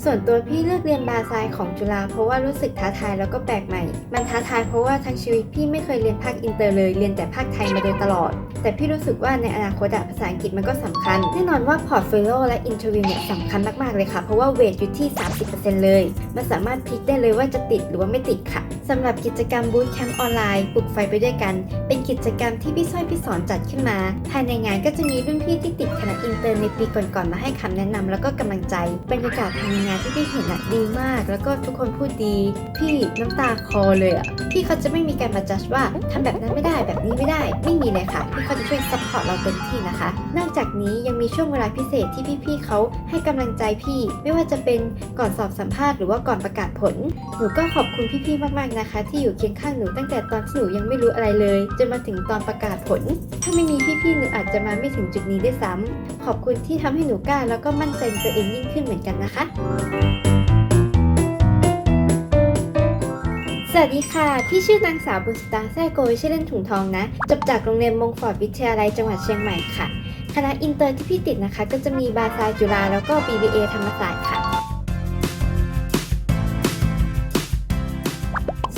ส่วนตัวพี่เลือกเรียนบาไซของจุฬาเพราะว่ารู้สึกท้าทายแล้วก็แปลกใหม่ มันท้าทายเพราะว่าทั้งชีวิตพี่ไม่เคยเรียนภาคอินเตอร์เลย เรียนแต่ภาคไทยมาโดยตลอด แต่พี่รู้สึกว่าในอนาคตภาษาอังกฤษมันก็สำคัญ แน่นอนว่าพอร์ตโฟลิโอและอินเทอร์วิวเนี่ยสำคัญมากๆเลยค่ะ เพราะว่าเวทอยู่ที่ 30%เลย มันสามารถพลิกได้เลยว่าจะติดหรือว่าไม่ติดค่ะสำหรับกิจกรรมบูตแคมป์ออนไลน์ปลุกไฟไปด้วยกัน เป็นกิจกรรมที่พี่สร้อยพี่สอนจัดขึ้นมา ภายในงานก็จะมีรุ่นพี่ที่ติดคณะอินเตอร์ในปีก่อนๆมาให้คำแนะนำแล้วก็กำลังใจ บรรยากาศภายในงานที่พี่เห็นอะดีมาก แล้วก็ทุกคนพูดดี พี่น้ำตาคอเลยอะพี่เขาจะไม่มีการมาจัดว่าทำแบบนั้นไม่ได้แบบนี้ไม่ได้ ไม่มีเลยค่ะพี่เขาจะช่วยซัพพอร์ตเราเต็มที่นะคะ นอกจากนี้ยังมีช่วงเวลาพิเศษที่พี่ๆเขาให้กำลังใจพี่ ไม่ว่าจะเป็นก่อนสอบสัมภาษณ์หรือว่าก่อนประกาศผลหนูก็ขอบคุณพี่ๆมากๆนะคะ ที่อยู่เคียงข้างหนูตั้งแต่ตอนที่หนูยังไม่รู้อะไรเลย จนมาถึงตอนประกาศผล ถ้าไม่มีพี่ๆหนูอาจจะมาไม่ถึงจุดนี้ด้วยซ้ำขอบคุณที่ทำให้หนูกล้าแล้วก็มั่นใจในตัวเองยิ่งขึ้นเหมือนกันนะคะสวัสดีค่ะ พี่ชื่อนางสาวบุษตาแซ่โกยชื่อเล่นถุงทองนะ จบจากโรงเรียนมงฟอร์ดวิทยาลัยจังหวัดเชียงใหม่ค่ะ คณะอินเตอร์ที่พี่ติดนะคะ ก็จะมีบาซาจุฬาแล้วก็ BBA ธรรมศาสตร์ค่ะ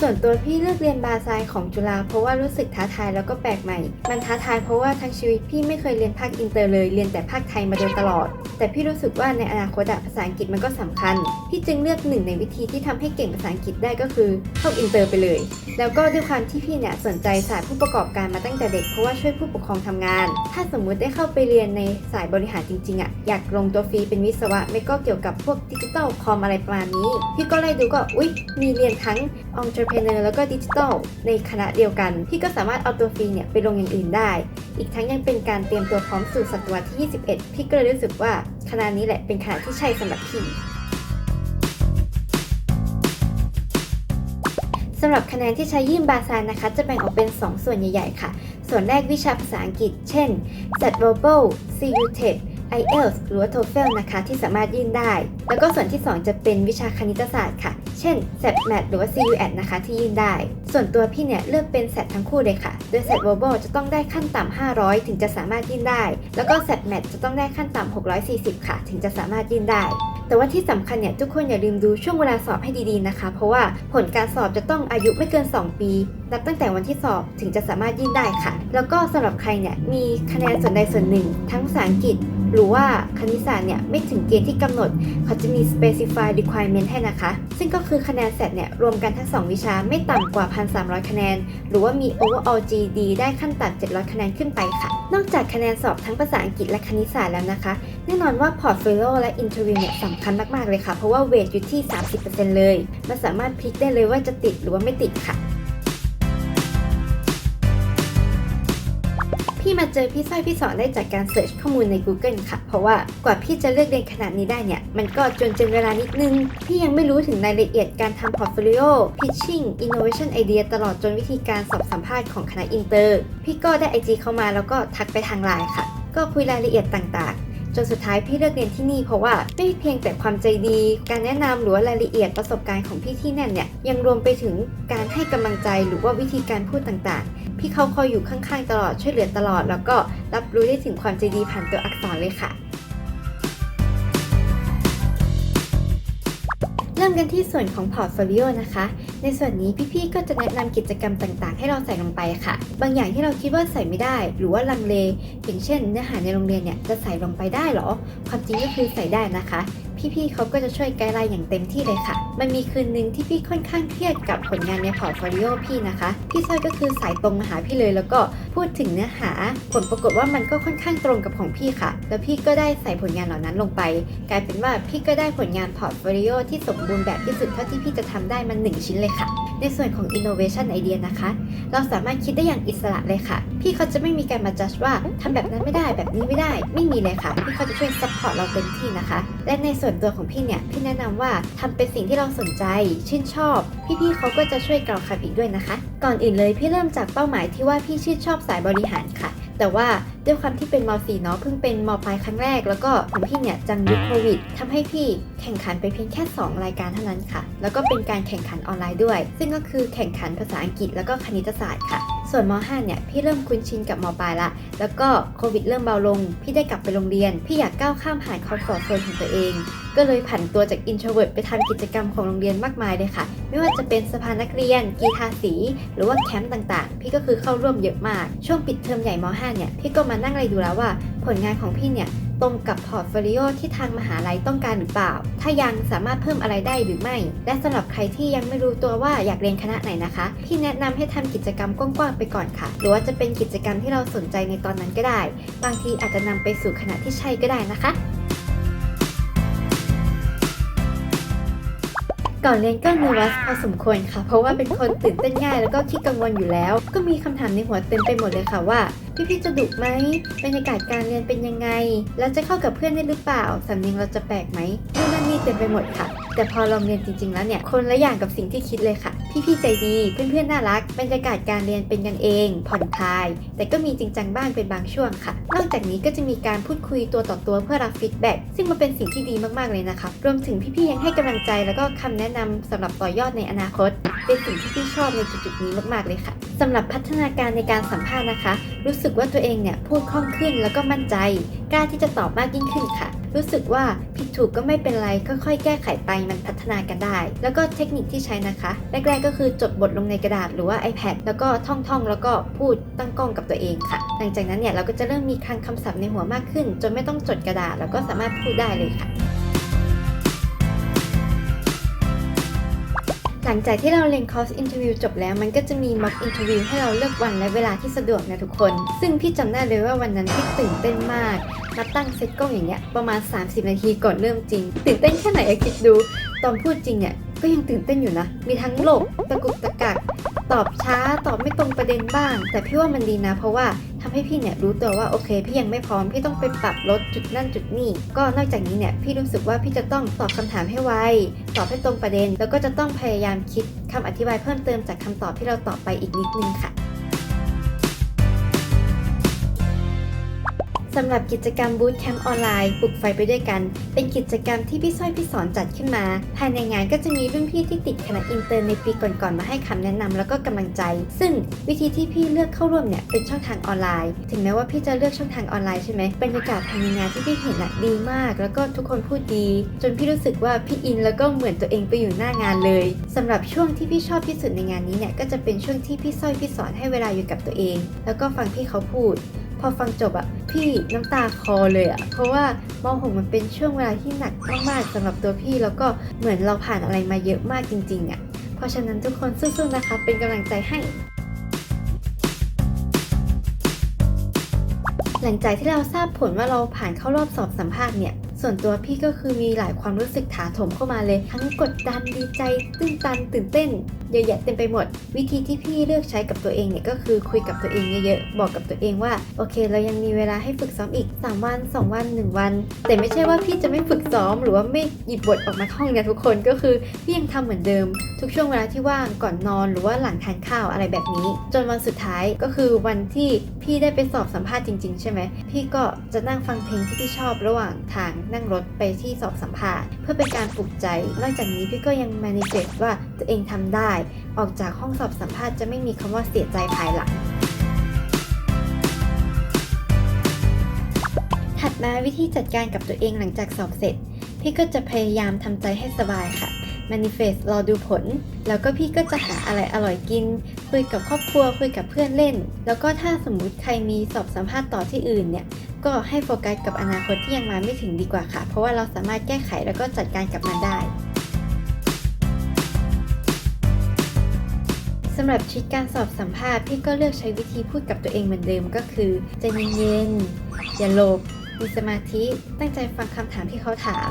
ส่วนตัวพี่เลือกเรียนบาไซายของจุฬาเพราะว่ารู้สึกท้าทายแล้วก็แปลกใหม่ มันท้าทายเพราะว่าทั้งชีวิตพี่ไม่เคยเรียนภาคอินเตอร์เลย เรียนแต่ภาคไทยมาโดยตลอดแต่พี่รู้สึกว่าในอนาคตภาษาอังกฤษมันก็สำคัญ พี่จึงเลือกหนึ่งในวิธีที่ทำให้เก่งภาษาอังกฤษได้ก็คือเข้าอินเตอร์ไปเลย แล้วก็ด้วยความที่พี่เนี่ยสนใจศาสตร์ผู้ประกอบการมาตั้งแต่เด็กเพราะว่าช่วยผู้ปกครองทำงาน ถ้าสมมุติได้เข้าไปเรียนในสายบริหารจริงๆอะอยากลงตัวฟรีเป็นวิศวะไม่ก็เกี่ยวกับพวกดิจิตอลคอมอะไรประมาณนี้ พี่ก็ไล่ดูก็อุ๊ยมีเรียนทั้ง entrepreneur แล้วก็ดิจิทัลในคณะเดียวกัน พี่ก็สามารถเอาตัวฟรีเนี่ยไปลงอย่างอื่นได้ อีกทั้งยังเป็นการเตรียมตัวพร้อมสู่ศตวรรษที่ 21 พี่ก็เลยรู้สึกว่าคะแนี้แหละเป็นคณะที่ใช่สำหรับพี่สำหรับคะแนนที่ใช้ยื่นบาซานนะคะ จะแบ่งออกเป็น 2 ส่วนใหญ่ๆ ค่ะ ส่วนแรกวิชาภาษาอังกฤษ เช่น SAT Verbal CU TET IELTS หรือว่า TOEFL นะคะที่สามารถยื่นได้ แล้วก็ส่วนที่ 2 จะเป็นวิชาคณิตศาสตร์ค่ะ เช่น SAT m a t หรือว่า CUAT นะคะที่ยื่นได้ ส่วนตัวพี่เนี่ยเลือกเป็น SAT ทั้งคู่เลยค่ะ โดย SAT Verbal จะต้องได้ขั้นต่ำ500 ถึงจะสามารถยื่นได้ แล้วก็ SAT m a t จะต้องได้ขั้นต่ำ640 ค่ะ ถึงจะสามารถยื่นได้ แต่ว่าที่สำคัญเนี่ยทุกคนอย่าลืมดูช่วงเวลาสอบให้ดีๆนะคะ เพราะว่าผลการสอบจะต้องอายุไม่เกิน 2 ปีนับตั้งแต่วันที่สอบถึงจะสามารถยื่นได้ค่ะ แล้วก็สำหรับใครเนี่ยมีคะแนนส่วนใดส่วนหนึ่ง ทั้งภาษาอังกฤษ หรือว่าคณิตศาสตร์เนี่ยไม่ถึงเกณฑ์ที่กำหนด เขาจะมี specify requirement ให้นะคะ ซึ่งก็คือคะแนนเสร็จเนี่ยรวมกันทั้ง 2 วิชาไม่ต่ำกว่า 1,300 คะแนน หรือว่ามี overall GD ได้ขั้นต่ำ700 คะแนนขึ้นไปค่ะ นอกจากคะแนนสอบทั้งภาษาอังกฤษและคณิตศาสตร์แล้วนะคะ แน่นอนว่าพอร์ตโฟลิโอและอินเทอร์วิวเนี่ยสำคัญมาก ๆ เลยค่ะ เพราะว่าเวทอยู่ที่ 30%เลย มันสามารถพลิกได้เลยว่าจะติดหรือว่าไม่ติดค่ะ มาเจอพี่สร้อยพี่สอนได้จากการเสิร์ชข้อมูลใน Google ค่ะ เพราะว่ากว่าพี่จะเลือกเรียนขนาดนี้ได้เนี่ย มันก็จนจนเวลานิดนึง พี่ยังไม่รู้ถึงรายละเอียดการทำพอร์ตโฟลิโอ pitching innovation idea ตลอดจนวิธีการสอบสัมภาษณ์ของคณะอินเตอร์ พี่ก็ได้ IG เข้ามาแล้วก็ทักไปทางไลน์ค่ะ ก็คุยรายละเอียดต่างๆ จนสุดท้ายพี่เลือกเรียนที่นี่เพราะว่าไม่เพียงแต่ความใจดี การแนะนำหรือว่ารายละเอียดประสบการณ์ของพี่ที่นั่นเนี่ยยังรวมไปถึงการให้กำลังใจหรือว่าวิธีการพูดต่างๆ พี่เขาคอยอยู่ข้างๆตลอดช่วยเหลือตลอด แล้วก็รับรู้ได้ถึงความใจดีผ่านตัวอักษรเลยค่ะ ริ่มกันที่ส่วนของพอร์ตโฟลิโอนะคะ ในส่วนนี้พี่ๆก็จะแนะนำกิจกรรมต่างๆ ให้เราใส่ลงไปค่ะ บางอย่างที่เราคิดว่าใส่ไม่ได้ หรือว่าลังเล อย่างเช่น เนื้อหาในโรงเรียนเนี่ยจะใส่ลงไปได้เหรอ ความจริงก็คือใส่ได้นะคะ พี่ๆเขาก็จะช่วยไกด์ไลน์อย่างเต็มที่เลยค่ะ มันมีคืนหนึ่งที่พี่ค่อนข้างเครียดกับผลงานในพอร์ตโฟลิโอพี่นะคะ พี่สร้อยก็คือสายตรงมาหาพี่เลย แล้วก็พูดถึงเนื้อหา ผลปรากฏว่ามันก็ค่อนข้างตรงกับของพี่ค่ะ แล้วพี่ก็ได้ใส่ผลงานเหล่านั้นลงไป กลายเป็นว่าพี่ก็ได้ผลงานพอร์ตโฟลิโอที่สมบูรณ์แบบที่สุดเท่าที่พี่จะทำได้มันหนึ่งชิ้นเลยค่ะ ในส่วนของ innovation idea นะคะ เราสามารถคิดได้อย่างอิสระเลยค่ะ พี่เขาจะไม่มีการมาจัดว่าทำแบบนั้นไม่ได้แบบนี้ไม่ได้ ไม่มีเลยค่ะ พี่เขาจะช่วยซัพพอร์ตเราเต็มที่นะคะ และในส่วนตัวของพี่เนี่ย พี่แนะนำว่าทำเป็นสิ่งที่เราสนใจ ชื่นชอบ พี่ๆเขาก็จะช่วยกล่าวคำอีกด้วยนะคะ ก่อนอื่นเลยพี่เริ่มจากเป้าหมายที่ว่าพี่ชื่นชอบสายบริหารค่ะ แต่ว่าด้วยความที่เป็นม .4 เนาะเพิ่งเป็นมปลายครั้งแรก แล้วก็ของพี่เนี่ยจังยุคโควิดทำให้พี่แข่งขันไปเพียงแค่ 2 รายการเท่านั้นค่ะ แล้วก็เป็นการแข่งขันออนไลน์ด้วย ซึ่งก็คือแข่งขันภาษาอังกฤษแล้วก็คณิตศาสตร์ค่ะ ส่วนม .5 เนี่ยพี่เริ่มคุ้นชินกับมปลายละ แล้วก็โควิดเริ่มเบาลง พี่ได้กลับไปโรงเรียน พี่อยากก้าวข้ามผ่านคอมฟอร์ทโซนของตัวเอง ก็เลยผันตัวจากอินโทรเวิร์ตไปทำกิจกรรมของโรงเรียนมากมายเลยค่ะ ไม่ว่าจะเป็นสภานักเรียน กีฬาสี หรือว่าแคมป์ต่างๆ พี่ก็คือเข้าร่วมเยอะมาก ช่วงปิดเทอมใหญ่ม .5 เนี่ย พี่ก็มานั่งไล่ดูแล้วว่า ผลงานของพี่เนี่ย ตรงกับพอร์ตโฟลิโอที่ทางมหาลัยต้องการหรือเปล่า ถ้ายังสามารถเพิ่มอะไรได้หรือไม่ และสำหรับใครที่ยังไม่รู้ตัวว่าอยากเรียนคณะไหนนะคะ พี่แนะนำให้ทำกิจกรรมกว้างๆไปก่อนค่ะ หรือว่าจะเป็นกิจกรรมที่เราสนใจในตอนนั้นก็ได้ บางทีอาจจะนำไปสู่คณะที่ใช่ก็ได้นะคะก่อนเรียนก็เนวัสพอสมควรค่ะ เพราะว่าเป็นคนตื่นเต้นง่ายแล้วก็ขี้กังวลอยู่แล้ว ก็มีคำถามในหัวเต็มไปหมดเลยค่ะว่า พี่ๆจะดุไหมบรรยากาศการเรียนเป็นยังไง แล้วจะเข้ากับเพื่อนได้หรือเปล่าสำเนียงเราจะแปลกไหมนู่นนั่นนี่เต็มไปหมดค่ะ แต่พอลองเรียนจริง ๆ แล้วเนี่ยคนละอย่างกับสิ่งที่คิดเลยค่ะ พี่ๆใจดี เพื่อนๆน่ารัก บรรยากาศการเรียนเป็นกันเอง ผ่อนคลาย แต่ก็มีจริงจังบ้างเป็นบางช่วงค่ะ นอกจากนี้ก็จะมีการพูดคุยตัวต่อตัวเพื่อรับฟีดแบ็กซึ่งมันเป็นสิ่งที่ดีมากๆเลยนะคะรวมถึงพี่ๆยังให้กำลังใจแล้วก็คำแนะนำสำหรับต่อยอดในอนาคต เป็นสิ่งที่พี่ชอบในจุดๆนี้มากๆเลยค่ะสำหรับพัฒนาการในการสัมภาษณ์นะคะ รู้สึกว่าตัวเองเนี่ยพูดคล่องขึ้นแล้วก็มั่นใจ กล้าที่จะตอบมากยิ่งขึ้นค่ะ รู้สึกว่าผิดถูกก็ไม่เป็นไรค่อยๆแก้ไขไปมันพัฒนากันได้ แล้วก็เทคนิคที่ใช้นะคะแรกๆก็คือจดบทลงในกระดาษหรือว่า iPad แล้วก็ท่องๆ แล้วก็พูดตั้งกล้องกับตัวเองค่ะ หลังจากนั้นเนี่ยเราก็จะเริ่มมีคลังคำศัพท์ในหัวมากขึ้น จนไม่ต้องจดกระดาษแล้วก็สามารถพูดได้เลยค่ะ หลังจากที่เราเรียนคอร์สอินเทอร์วิวจบแล้วมันก็จะมีม็อกอินเทอร์วิวให้เราเลือกวันและเวลาที่สะดวกนะทุกคน ซึ่งพี่จำได้เลยว่าวันนั้นพี่ตื่นเต้นมากมาตั้งเซตกล้องอย่างเงี้ยประมาณ 30 นาทีก่อนเริ่มจริง ตื่นเต้นแค่ไหนอคิดดู ตอนพูดจริงเนี่ย ก็ยังตื่นเต้นอยู่นะ มีทั้งหลบตะกุกตะกัก ตอบช้าตอบไม่ตรงประเด็นบ้าง แต่พี่ว่ามันดีนะ เพราะว่าทำให้พี่เนี่ยรู้ตัวว่าโอเค พี่ยังไม่พร้อมพี่ต้องไปปรับลดจุดนั่นจุดนี่ก็นอกจากนี้เนี่ยพี่รู้สึกว่าพี่จะต้องตอบคำถามให้ไวตอบให้ตรงประเด็น แล้วก็จะต้องพยายามคิดคำอธิบายเพิ่มเติมจากคำตอบที่เราตอบไปอีกนิดนึงค่ะ สำหรับกิจกรรมบูตแคมป์ออนไลน์ปลุกไฟไปด้วยกัน เป็นกิจกรรมที่พี่สร้อยพี่สอนจัดขึ้นมา ภายในงานก็จะมีรุ่นพี่ที่ติดคณะอินเตอร์ในปีก่อนๆมาให้คำแนะนำแล้วก็กำลังใจ ซึ่งวิธีที่พี่เลือกเข้าร่วมเนี่ยเป็นช่องทางออนไลน์ ถึงแม้ว่าพี่จะเลือกช่องทางออนไลน์ใช่ไหมบรรยากาศภายในงานที่พี่เห็นอะดีมาก แล้วก็ทุกคนพูดดี จนพี่รู้สึกว่าพี่อินแล้วก็เหมือนตัวเองไปอยู่หน้างานเลยสำหรับช่วงที่พี่ชอบที่สุดในงานนี้เนี่ยก็จะเป็นช่วงที่พี่สร้อยพี่สอนให้เวลาอยู่กับตัวเอง แล้วก็ฟังพี่เขาพูด อฟังจบอะพี่น้ำตาคอเลยอะเพราะว่ามหกมันเป็นช่วงเวลาที่หนักมากๆสำหรับตัวพี่แล้วก็เหมือนเราผ่านอะไรมาเยอะมากจริงๆอะเพราะฉะนั้นทุกคนสู้ๆนะคะเป็นกำลังใจให้หลังจากที่เราทราบผลว่าเราผ่านเข้ารอบสอบสัมภาษณ์เนี่ย ส่วนตัวพี่ก็คือมีหลายความรู้สึกถาโถมเข้ามาเลย ทั้งกดดันดีใจ ตื้นตันตื่นเต้นเยอะแยะเต็มไปหมด วิธีที่พี่เลือกใช้กับตัวเองเนี่ยก็คือคุยกับตัวเองเยอะๆบอกกับตัวเองว่าโอเค เรายังมีเวลาให้ฝึกซ้อมอีก 3 วัน 2 วัน 1 วัน แต่ไม่ใช่ว่าพี่จะไม่ฝึกซ้อมหรือว่าไม่หยิบบทออกมาท่องเนี่ยทุกคนก็คือพี่ยังทำเหมือนเดิม ทุกช่วงเวลาที่ว่างก่อนนอนหรือว่าหลังทานข้าวอะไรแบบนี้ จนวันสุดท้ายก็คือวันที่พี่ได้ไปสอบสัมภาษณ์จริง ๆ ใช่ไหมพี่ก็จะนั่งฟังเพลงที่พี่ชอบระหว่างทางนั่งรถไปที่สอบสัมภาษณ์ เพื่อเป็นการปลุกใจ นอกจากนี้พี่ก็ยัง manifest ว่าตัวเองทำได้ ออกจากห้องสอบสัมภาษณ์จะไม่มีคำว่าเสียใจภายหลัง ถัดมาวิธีจัดการกับตัวเองหลังจากสอบเสร็จ พี่ก็จะพยายามทำใจให้สบายค่ะ manifest รอดูผล แล้วก็พี่ก็จะหาอะไรอร่อยกิน คุยกับครอบครัว คุยกับเพื่อนเล่น แล้วก็ถ้าสมมุติใครมีสอบสัมภาษณ์ต่อที่อื่นเนี่ย ก็ให้โฟกัสกับอนาคตที่ยังมาไม่ถึงดีกว่าค่ะ เพราะว่าเราสามารถแก้ไขแล้วก็จัดการกับมันได้ สำหรับชีวิตการสอบสัมภาษณ์พี่ก็เลือกใช้วิธีพูดกับตัวเองเหมือนเดิมก็คือใจเย็นๆอย่าโลภมีสมาธิตั้งใจฟังคำถามที่เขาถาม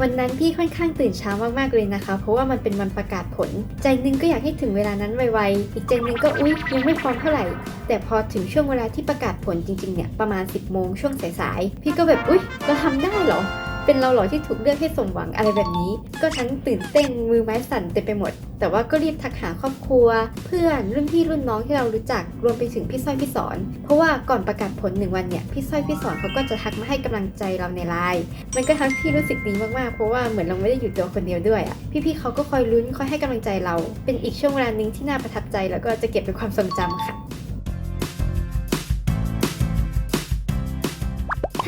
วันนั้นพี่ค่อนข้างตื่นเช้ามากๆเลยนะคะ เพราะว่ามันเป็นวันประกาศผล ใจนึงก็อยากให้ถึงเวลานั้นไวๆ อีกใจนึงก็อุ๊ยยังไม่พร้อมเท่าไหร่ แต่พอถึงช่วงเวลาที่ประกาศผลจริงๆเนี่ยประมาณ 10 โมงช่วงสายๆ พี่ก็แบบอุ๊ยเราทำได้เหรอ เป็นเราหรอที่ถูกเลือกให้สมหวังอะไรแบบนี้ ก็ทั้งตื่นเต้นมือไม้สั่นเต็มไปหมด แต่ว่าก็รีบทักหาครอบครัว เพื่อนรุ่นพี่รุ่นน้องที่เรารู้จักรวมไปถึงพี่สร้อยพี่สอน เพราะว่าก่อนประกาศผลหนึ่งวันเนี่ยพี่สร้อยพี่สอนเขาก็จะทักมาให้กำลังใจเราในไลน์มันก็ทำให้พี่รู้สึกดีมากๆเพราะว่าเหมือนเราไม่ได้อยู่ตัวคนเดียวด้วยอะพี่ๆเขาก็คอยลุ้นคอยให้กำลังใจเรา เป็นอีกช่วงเวลาหนึ่งที่น่าประทับใจแล้วก็จะเก็บเป็นความทรงจำค่ะ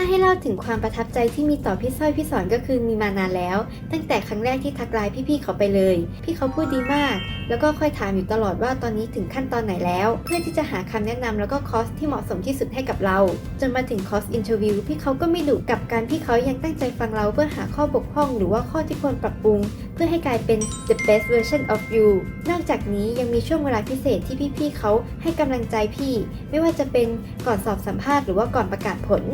ถ้าให้เล่าถึงความประทับใจที่มีต่อพี่สร้อยพี่สอนก็คือมีมานานแล้ว ตั้งแต่ครั้งแรกที่ทักไลน์พี่ๆเขาไปเลย พี่เขาพูดดีมาก แล้วก็คอยถามอยู่ตลอดว่าตอนนี้ถึงขั้นตอนไหนแล้ว เพื่อที่จะหาคำแนะนำแล้วก็คอร์สที่เหมาะสมที่สุดให้กับเรา จนมาถึงคอร์สอินเทอร์วิวพี่เขาก็ไม่ดุกับการพี่เขายังตั้งใจฟังเราเพื่อหาข้อบกพร่องหรือว่าข้อที่ควรปรับปรุง เพื่อให้กลายเป็น the best version of you นอกจากนี้ยังมีช่วงเวลาพิเศษที่พี่ๆเขาให้กำลังใจพี่ ไม่ว่าจะเป็นก่อนสอบสัมภาษณ์หรือว่าก่อนประกาศผล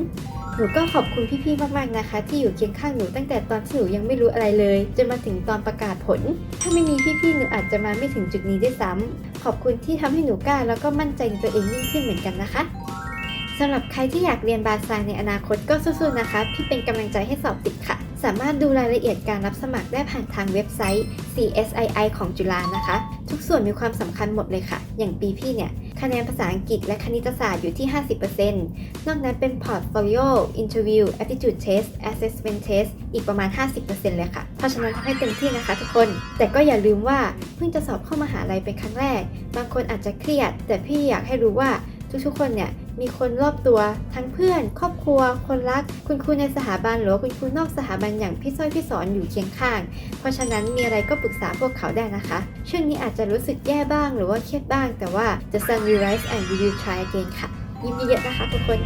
หนูก็ขอบคุณพี่ๆ มากๆ นะคะ ที่อยู่เคียงข้างหนูตั้งแต่ตอนที่หนูยังไม่รู้อะไรเลย จนมาถึงตอนประกาศผล ถ้าไม่มีพี่ๆ หนูอาจจะมาไม่ถึงจุดนี้ด้วยซ้ำขอบคุณที่ทำให้หนูกล้า แล้วก็มั่นใจในตัวเองยิ่งขึ้นเหมือนกันนะคะสำหรับใครที่อยากเรียนบาซายในอนาคตก็สู้ๆนะคะ พี่เป็นกำลังใจให้สอบติดค่ะ สามารถดูรายละเอียดการรับสมัครได้ผ่านทางเว็บไซต์ CSII ของจุฬานะคะ ทุกส่วนมีความสำคัญหมดเลยค่ะ อย่างปีพี่เนี่ย คะแนนภาษาอังกฤษและคณิตศาสตร์อยู่ที่ 50%นอกนั้นเป็น Portfolio Interview Aptitude Test Assessment Test อีกประมาณ 50%เลยค่ะ เพราะฉะนั้นทำให้เต็มที่นะคะทุกคน แต่ก็อย่าลืมว่าเพิ่งจะสอบเข้ามาหาลัยเป็นครั้งแรก บางคนอาจจะเครียด แต่พี่อยากให้รู้ว่าทุกๆคนเนี่ย มีคนรอบตัว ทั้งเพื่อน ครอบครัว คนรัก คุณครูในสถาบันหรือว่าคุณครูนอกสถาบันอย่างพี่สร้อยพี่สอนอยู่เคียงข้าง เพราะฉะนั้นมีอะไรก็ปรึกษาพวกเขาได้นะคะ ช่วงนี้อาจจะรู้สึกแย่บ้างหรือว่าเครียดบ้าง แต่ว่า the sun will rise and we will try again ค่ะ ยิ้มเยอะๆนะคะทุกคน